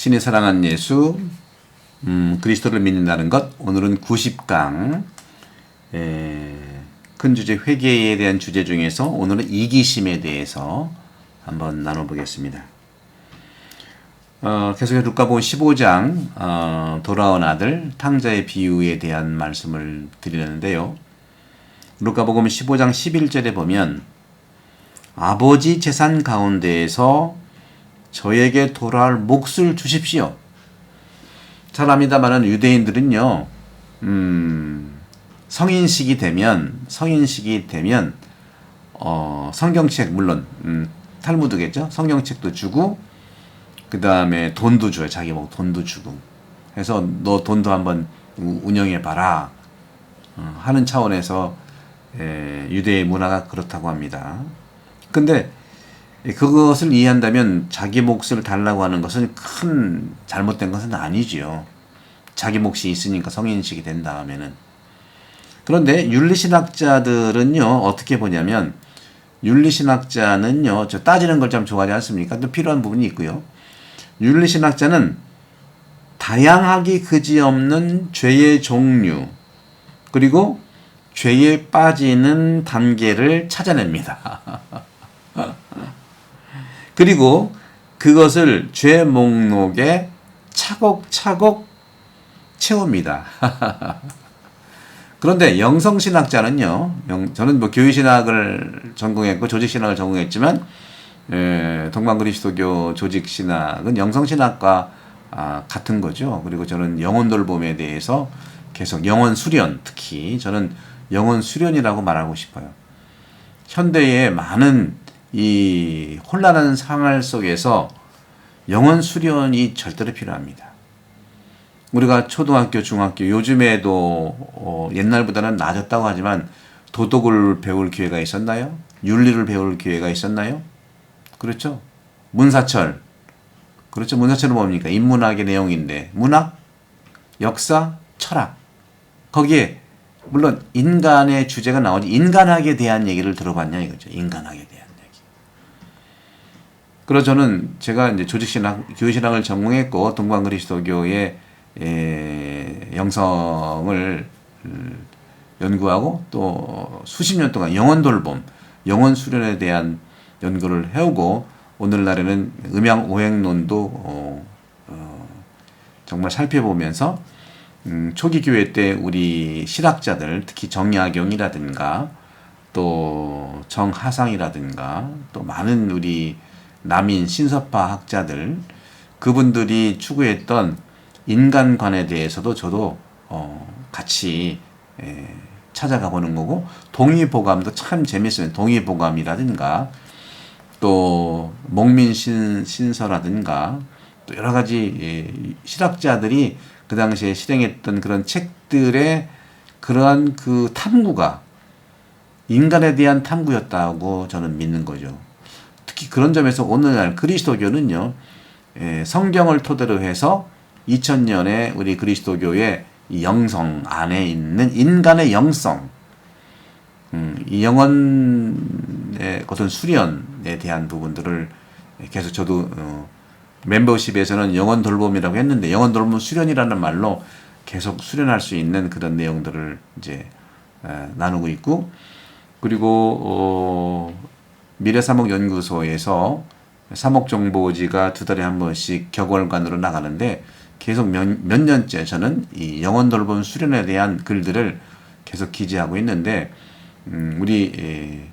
신이 사랑한 예수, 음, 그리스도를 믿는다는 것. 오늘은 90강. 에, 큰 주제 회개에 대한 주제 중에서 오늘은 이기심에 대해서 한번 나눠보겠습니다. 어, 계속해서 루카복음 15장 어, 돌아온 아들 탕자의 비유에 대한 말씀을 드리는데요. 루카복음 15장 11절에 보면 아버지 재산 가운데에서 저에게 돌아올 몫을 주십시오. 잘 압니다만은 유대인들은요, 음, 성인식이 되면, 성인식이 되면, 어, 성경책, 물론, 음, 탈무드겠죠? 성경책도 주고, 그 다음에 돈도 줘요. 자기 뭐 돈도 주고. 해서 너 돈도 한번 운영해 봐라. 어, 하는 차원에서 에, 유대의 문화가 그렇다고 합니다. 근데 그것을 이해한다면 자기 몫을 달라고 하는 것은 큰 잘못된 것은 아니지요. 자기 몫이 있으니까 성인식이 된 다음에는. 그런데 윤리신학자들은요, 어떻게 보냐면, 윤리신학자는요, 저 따지는 걸좀 좋아하지 않습니까? 또 필요한 부분이 있고요. 윤리신학자는 다양하기 그지없는 죄의 종류, 그리고 죄에 빠지는 단계를 찾아냅니다. 그리고 그것을 죄 목록에 차곡차곡 채웁니다. 그런데 영성신학자는요, 영, 저는 뭐 교회신학을 전공했고 조직신학을 전공했지만, 에, 동방그리스도교 조직신학은 영성신학과 아, 같은 거죠. 그리고 저는 영혼 돌봄에 대해서 계속 영혼 수련, 특히 저는 영혼 수련이라고 말하고 싶어요. 현대의 많은 이 혼란한 상황 속에서 영혼 수련이 절대로 필요합니다. 우리가 초등학교, 중학교, 요즘에도 어, 옛날보다는 낮았다고 하지만 도덕을 배울 기회가 있었나요? 윤리를 배울 기회가 있었나요? 그렇죠. 문사철. 그렇죠. 문사철은 뭡니까? 인문학의 내용인데, 문학, 역사, 철학. 거기에, 물론 인간의 주제가 나오지, 인간학에 대한 얘기를 들어봤냐 이거죠. 인간학에 대한. 그래서 저는 제가 이제 조직신학, 교회신학을 전공했고, 동방 그리스도교의 에, 영성을 음, 연구하고 또 수십 년 동안 영원 돌봄, 영원 수련에 대한 연구를 해오고 오늘날에는 음양 오행론도 어, 어, 정말 살펴보면서 음, 초기 교회 때 우리 실학자들 특히 정약용이라든가 또 정하상이라든가 또 많은 우리 남인 신서파 학자들 그분들이 추구했던 인간관에 대해서도 저도 어, 같이 에, 찾아가 보는 거고 동의보감도 참 재밌어요. 동의보감이라든가 또 목민신 신서라든가 또 여러 가지 예, 실학자들이 그 당시에 실행했던 그런 책들의 그러한 그 탐구가 인간에 대한 탐구였다고 저는 믿는 거죠. 특히 그런 점에서 오늘날 그리스도교는요, 예, 성경을 토대로 해서 2000년에 우리 그리스도교의 영성 안에 있는 인간의 영성, 음, 이 영혼의 어떤 수련에 대한 부분들을 계속 저도 어, 멤버십에서는 영혼 돌봄이라고 했는데 영혼 돌봄 수련이라는 말로 계속 수련할 수 있는 그런 내용들을 이제 에, 나누고 있고 그리고 어, 미래사목연구소에서 사목정보지가 두 달에 한 번씩 격월관으로 나가는데 계속 몇, 몇 년째 저는 이 영혼 돌봄 수련에 대한 글들을 계속 기재하고 있는데 음, 우리 에,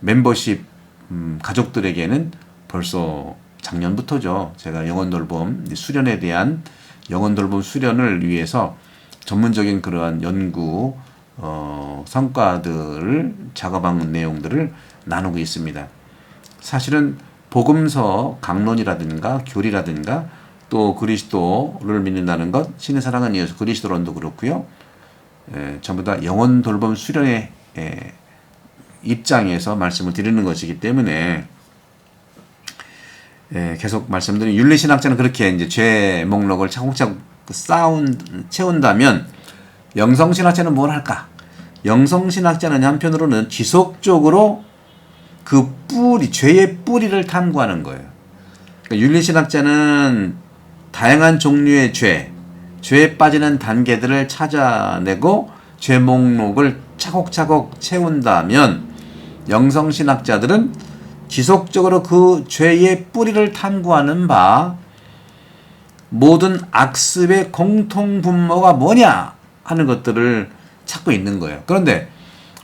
멤버십 음, 가족들에게는 벌써 작년부터죠. 제가 영혼 돌봄 수련에 대한 영혼 돌봄 수련을 위해서 전문적인 그러한 연구 어, 성과들을 작업한 내용들을 나누고 있습니다. 사실은 복음서 강론이라든가 교리라든가 또 그리스도를 믿는다는 것, 신의 사랑은 예수 그리스도론도 그렇고요. 에, 전부 다 영혼 돌봄 수련의 에, 입장에서 말씀을 드리는 것이기 때문에 에, 계속 말씀드린 윤리신학자는 그렇게 이제 죄 목록을 차곡차곡 쌓은 채운다면 영성신학자는 뭘 할까? 영성신학자는 한편으로는 지속적으로 그 뿌리, 죄의 뿌리를 탐구하는 거예요. 그러니까 윤리신학자는 다양한 종류의 죄, 죄에 빠지는 단계들을 찾아내고 죄 목록을 차곡차곡 채운다면 영성신학자들은 지속적으로 그 죄의 뿌리를 탐구하는 바 모든 악습의 공통 분모가 뭐냐 하는 것들을 찾고 있는 거예요. 그런데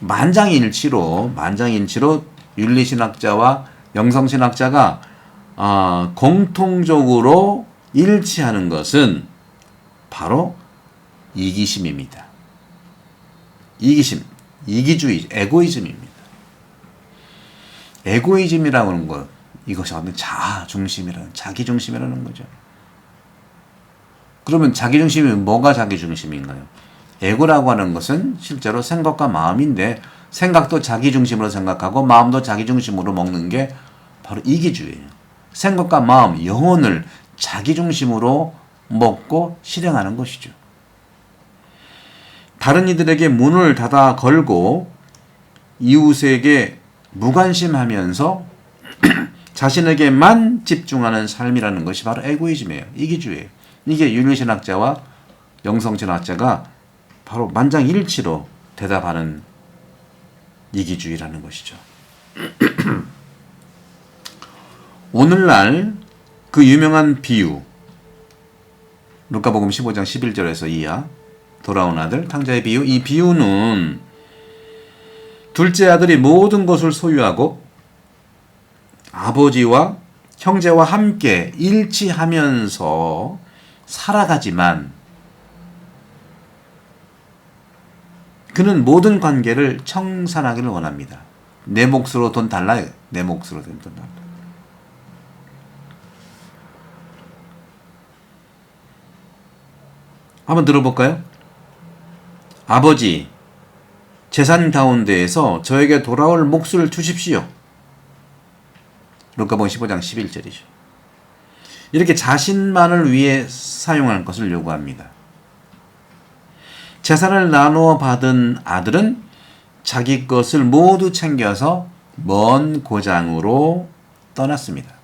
만장일치로 만장일치로 윤리신학자와 영성신학자가 어, 공통적으로 일치하는 것은 바로 이기심입니다. 이기심, 이기주의, 에고이즘입니다. 에고이즘이라고 하는 것, 이것이 어떤 자아 중심이라는, 자기 중심이라는 거죠. 그러면 자기 중심이 뭐가 자기 중심인가요? 에고라고 하는 것은 실제로 생각과 마음인데 생각도 자기 중심으로 생각하고 마음도 자기 중심으로 먹는 게 바로 이기주의예요. 생각과 마음, 영혼을 자기 중심으로 먹고 실행하는 것이죠. 다른 이들에게 문을 닫아 걸고 이웃에게 무관심하면서 자신에게만 집중하는 삶이라는 것이 바로 에고이즘이에요. 이기주의예요. 이게 윤리신학자와 영성신학자가 바로 만장일치로 대답하는 이기주의라는 것이죠. 오늘날 그 유명한 비유 루카복음 15장 11절에서 이하 돌아온 아들 탕자의 비유 이 비유는 둘째 아들이 모든 것을 소유하고 아버지와 형제와 함께 일치하면서 살아가지만 그는 모든 관계를 청산하기를 원합니다. 내 몫으로 돈 달라요. 내 몫으로 돈 달라. 한번 들어볼까요? 아버지, 재산 가운데에서 저에게 돌아올 몫을 주십시오. 루카복음 15장 11절이죠. 이렇게 자신만을 위해 사용할 것을 요구합니다. 재산을 나누어 받은 아들은 자기 것을 모두 챙겨서 먼 고장으로 떠났습니다.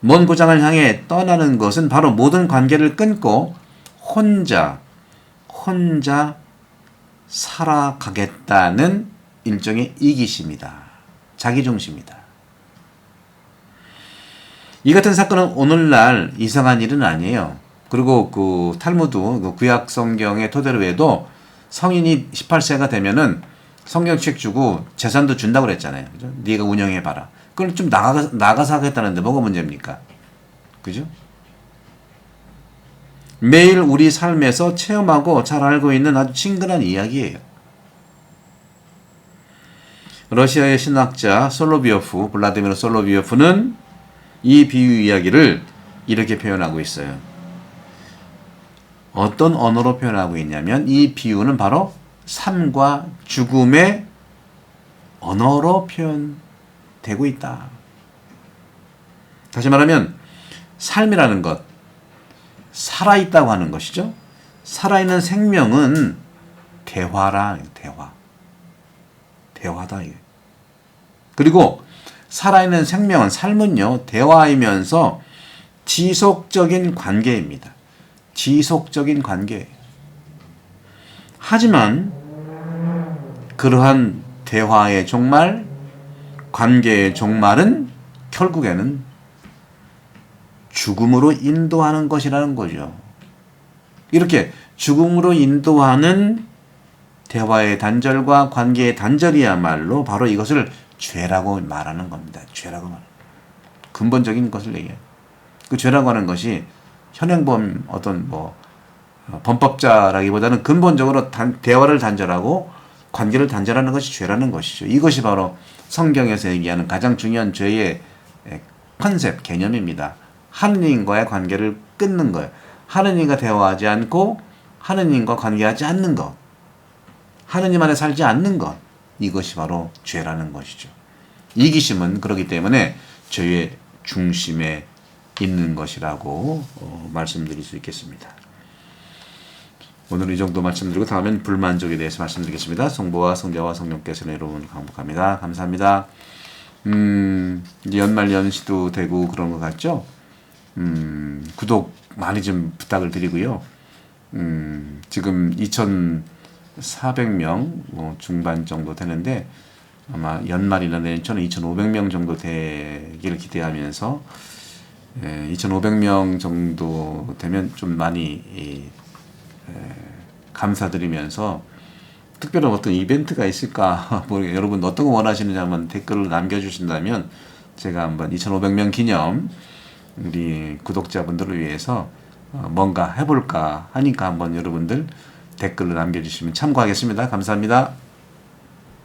먼 고장을 향해 떠나는 것은 바로 모든 관계를 끊고 혼자, 혼자 살아가겠다는 일종의 이기심이다. 자기중심이다. 이 같은 사건은 오늘날 이상한 일은 아니에요. 그리고 그 탈무드, 그 구약 성경의 토대로 해도 성인이 18세가 되면은 성경 책 주고 재산도 준다고 그랬잖아요. 그죠? 네가 운영해 봐라. 그걸 좀 나가 나가서 하겠다는데 뭐가 문제입니까? 그죠? 매일 우리 삶에서 체험하고 잘 알고 있는 아주 친근한 이야기예요. 러시아의 신학자 솔로비오프, 블라디미르 솔로비오프는 이 비유 이야기를 이렇게 표현하고 있어요. 어떤 언어로 표현하고 있냐면 이 비유는 바로 삶과 죽음의 언어로 표현되고 있다. 다시 말하면 삶이라는 것, 살아있다고 하는 것이죠. 살아있는 생명은 대화라, 대화. 대화다, 이게. 그리고 살아있는 생명은, 삶은요, 대화이면서 지속적인 관계입니다. 지속적인 관계. 하지만, 그러한 대화의 종말, 관계의 종말은 결국에는 죽음으로 인도하는 것이라는 거죠. 이렇게 죽음으로 인도하는 대화의 단절과 관계의 단절이야말로 바로 이것을 죄라고 말하는 겁니다. 죄라고 말. 근본적인 것을 얘기해요. 그 죄라고 하는 것이 현행범 어떤 뭐 어, 범법자라기보다는 근본적으로 단, 대화를 단절하고 관계를 단절하는 것이 죄라는 것이죠. 이것이 바로 성경에서 얘기하는 가장 중요한 죄의 컨셉 개념입니다. 하느님과의 관계를 끊는 거예요. 하느님과 대화하지 않고 하느님과 관계하지 않는 것. 하느님 안에 살지 않는 것. 이것이 바로 죄라는 것이죠. 이기심은 그렇기 때문에 죄의 중심에 있는 것이라고 어, 말씀드릴 수 있겠습니다. 오늘 이 정도 말씀드리고 다음엔 불만족에 대해서 말씀드리겠습니다. 성부와 성자와 성령께서 여러분 강복합니다. 감사합니다. 음, 연말 연시도 되고 그런 것 같죠? 음, 구독 많이 좀 부탁을 드리고요. 음, 지금 2,400명 뭐 중반 정도 되는데 아마 연말이나 내년 초는 2,500명 정도 되기를 기대하면서 예, 2,500명 정도 되면 좀 많이 이, 에, 감사드리면서 특별한 어떤 이벤트가 있을까 모르겠 여러분 어떤 거 원하시는지 한번 댓글로 남겨주신다면 제가 한번 2,500명 기념 우리 구독자분들을 위해서 어, 뭔가 해볼까 하니까 한번 여러분들 댓글로 남겨주시면 참고하겠습니다. 감사합니다.